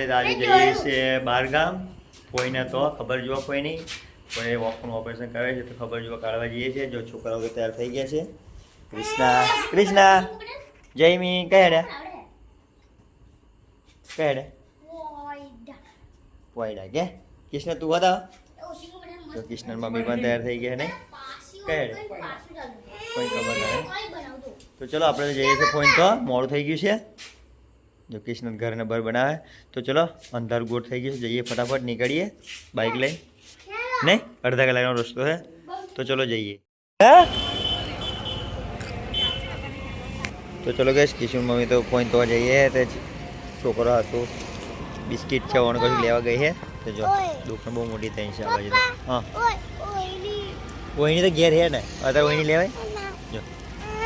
આપણે આજે જઈએ છીએ બહારગામ. કોઈને તો ખબર જુઓ કોઈ નહીં. કોઈ વોકનું ઓપરેશન કરે છે તો ખબર જુઓ કાઢવા જઈએ છીએ. જો છોકરાઓ તૈયાર થઈ ગયા છે. કૃષ્ણા. કૃષ્ણા. જયમી કઈ હેડે? કઈ હેડે? પોયડા કે? કૃષ્ણ તું હતા તો કૃષ્ણ મમ્મી પણ તૈયાર થઈ ગયા નહીં કઈ હેડે? કોઈ ખબર નહીં. તો ચલો આપણે જઈએ છીએ ફોન તો. મોડું થઈ ગયું છે. જો કૃષ્ણ ઘરને બહાર બનાવે તો ચલો અંધાર ગોટ થઈ ગયું જઈએ ફટાફટ નીકળીએ. બાઇક લઈ નહીં? અડધા કલાકનો રસ્તો છે. તો ચલો જઈએ. તો ચલો ગેસ કિશન મમ્મી તો પોઈન્ટ તો જઈએ તે છોકરો હતો. બિસ્કિટ છે ઓણ કશું લેવા ગઈ છે. તો જો દુકાન બહુ મોટી થઈ છે આ બાજુ હા. ઓઈની તો ઘેર હે ને. અત્યારે ઓઈની લેવાય? જો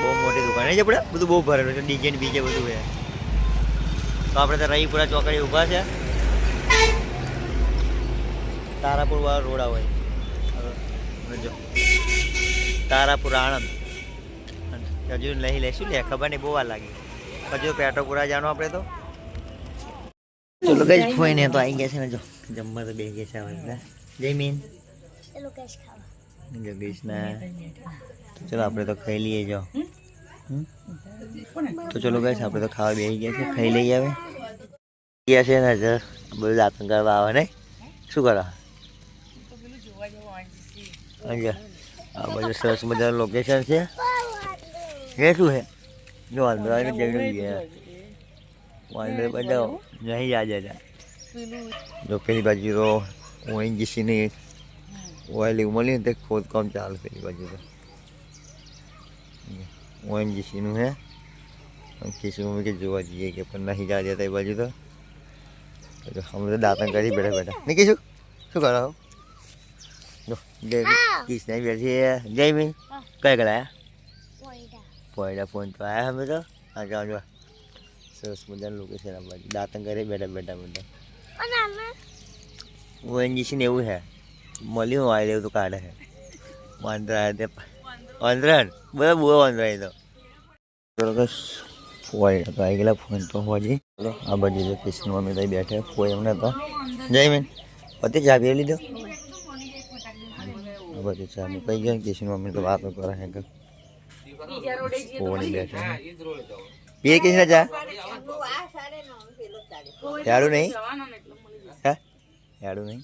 બહુ મોટી દુકાન. છે આપણે બધું બહુ ભરેલું છે. ડીજે ને બીજે બધું છે. તો આપણે તો રહીપુરા ચોકડી ઊભા છે. તારાપુર વાળો રોડ આવે જો. તારાપુર આણંદ. હજુ લઈ લઈશું લે ખબર નહીં બહુ વાર લાગી. હજુ પેટોપુરા જાણો આપણે તો? ચલો ફોઈ ને તો આવી ગયા છે ને જો. જમવા તો બે ગયા છે હવે જય મીન જગદીશના. તો ચલો આપણે તો ખાઈ લઈએ જો. હમ? તો ચલો ગાઈસ આપણે તો ખાવા બેસી ગયા છે ખાઈ લઈ આવે ગયા છે ને જ બધું દાંતણ કરવા આવે, નહીં? શું કરવા આ બધું સરસ મજાનું લોકેશન છે. એ શું છે જો વાંદરા જઈને ગયા વાંદરા બધા નહીં યાદ હતા જો. પેલી બાજુ તો ઓએનજીસીની ઓઇલ એવું મળી ને તે ખોદકામ ચાલુ પેલી બાજુ તો. ઓએનજીસીનું હે? કિસ્મું કે જોવા જઈએ કે પણ નહીં જા જતા એ બાજુ તો. અમે તો દાંતણ કરી બેઠા બેઠા. નહીં કીધું, શું કરો જો જય નહીં બેઠી. જય મી કઈ કલાયા પોયડા. ફોન તો આવ્યા અમે તો. આ જાઓ સરસ મજાનું લોકેશન આ બાજુ. કરી બેઠા બેઠા બધા ઓએનજીસી ને એવું છે મળ્યું આવેલું એવું તો કાઢે છે તે. વાંદરા? બધા બહુ વાંદરા એ તો. બરોબર ફોય તો આવી ગયેલા ફોન તો હોજી ચલો આ બાજુ જો કૃષ્ણ મમ્મી તો બેઠે ફોય એમને તો. જય મેન પતિ ચા પી લીધો? આ બાજુ ચા મુકાઈ ગયા કૃષ્ણ મમ્મી તો વાતો કરે છે કે ફોની બેઠે પીએ કૃષ્ણ ચા? યાડું નહીં? હા? યાડું નહીં?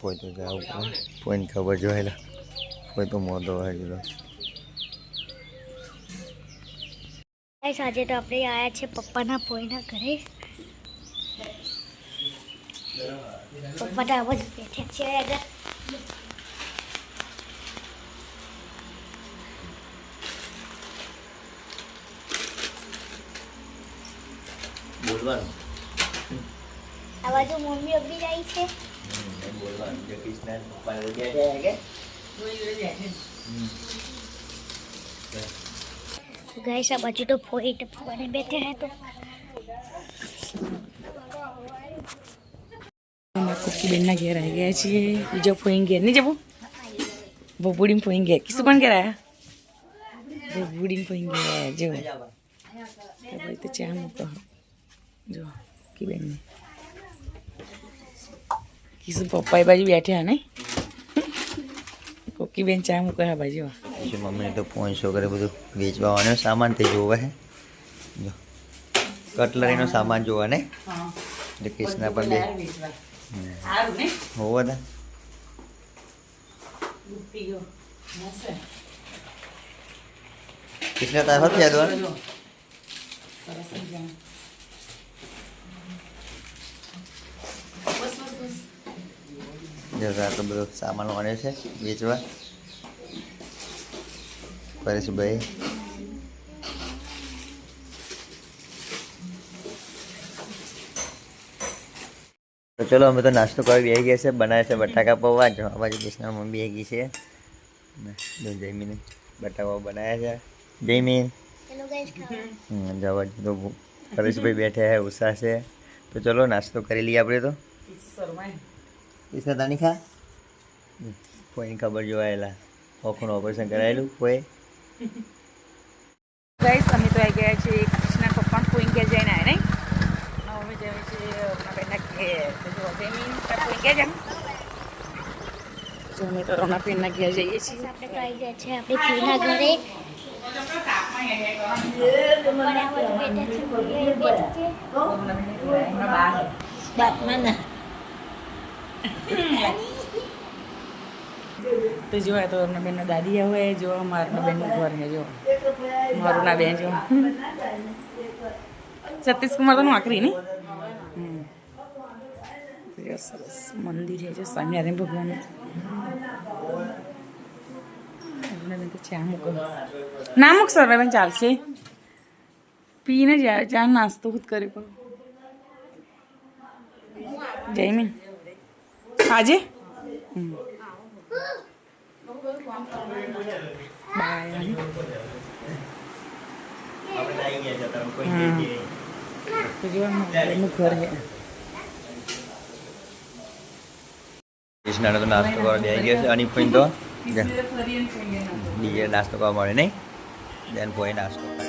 કોઈ તો જાવ કોઈને ખબર જોયેલા કોઈ તો મોટો હોય ગાઈસ આજે તો આપણે આયા છે પપ્પાના પોઈના ઘરે. પપ્પા તો આવો જ બેઠા છે આગળ. બોલવાનું? આ બાજુ મમ્મી અબી જાય છે. બોલવાનું જે કૃષ્ણ પપ્પા ગયા છે કે? ગાઈસ, આ બાજુ તો ફોઈ ટપવાને બેઠા હે તો. કુકી બેનના ઘેર આવી ગયા છીએ. બીજો ફોઈન ઘેર. નહીં જવું? બબુડીને ફોઈન ઘેર. કિસ્સું પણ ઘેર આવ્યા બબુડીને ફોઈન ઘેર જો ભાઈ તો ચા મૂકો જો કી બેનને. કિસ્સું પપ્પા એ બાજુ બેઠા નહીં? કોકી બેન ચા મૂકે બાજુ પછી મમ્મીને તો ફોન શો કરે બધું વેચવા આવવાનો સામાન તે જોવે હે. જો કટલરીનો સામાન જોવા ને? એટલે કૃષ્ણ પણ બે. હોવા હતા કૃષ્ણ તાર હતું યાદ હોય જો આટલો બધો સામાન મળે છે વેચવા. પરેશભાઈ તો ચલો અમે તો નાસ્તો કરવા બે ગયા છે. બનાવે છે બટાકા પૌવા. જો આ બાજુ કૃષ્ણ મમ્મી બેગી છે. ને જો જયમીને બટાકા બનાવ્યા છે. જયમીન. જવા તો પરેશભાઈ બેઠા છે ઉષા છે. તો ચલો નાસ્તો કરી લઈએ આપણે તો. કૃષ્ણ તાની ખા? કોઈની ખબર જોવાયેલા. ઓખનું ઓપરેશન કરાયેલું કોઈ? ગાઈસ અમે તો આવી ગયા છીએ કૃષ્ણ પપ્પા કુઈન કે જઈને આવે નહીં? અમે જઈએ છીએ રોનાબેનના ઘેર. કે જેમ અમે તો રોનાબેનના ઘેર જઈએ છીએ. આપણે તો ગયા છે આપણે બાપમાં ના તો જો, આ તો અમને બેનના દાદી આવે જો, મારા બેનનું ઘર છે, જો. મારું ના બેન, જો. સતીશ કુમાર તો નોકરી ને સરસ મંદિર છે, જો, સ્વામિનારાયણ ભગવાન ચા મૂકો. ના મૂક સર બેન, ચાલશે. પીને જ આવે ચા નાસ્તો ખુદ કરી પણ. જયમીન આજે? હમ. કૃષ્ણનો તો નાસ્તો કરવા બે ગયો છે અને પણ તો નાસ્તો કરવા મળે નહીં દેન કોઈ નાસ્તો